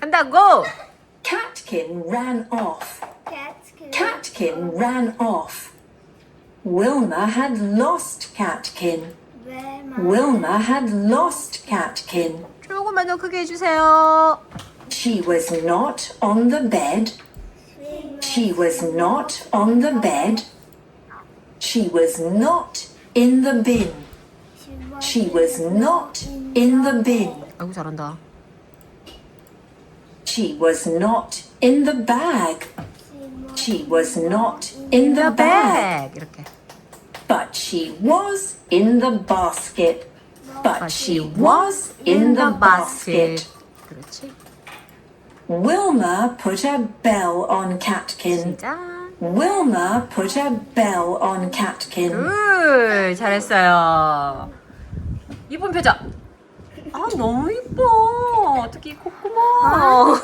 간다고. Catkin ran off. Catkin. Catkin ran off. Wilma had lost Catkin. Wilma had lost Catkin. 조금만 더 크게 해주세요. She was not on the bed. She was not on the bed. She was not in the bin. She was not in the bin. 아이고 잘한다. She was not in the bag. She was not in the bag. 이렇게. But she was in the basket. But she was in the basket. 그렇지. Wilma put a bell on Catkin. 시작. Wilma put a bell on Catkin. 굿 잘했어요. 이쁜 표정. 아 너무 이뻐. 어떻게 哦。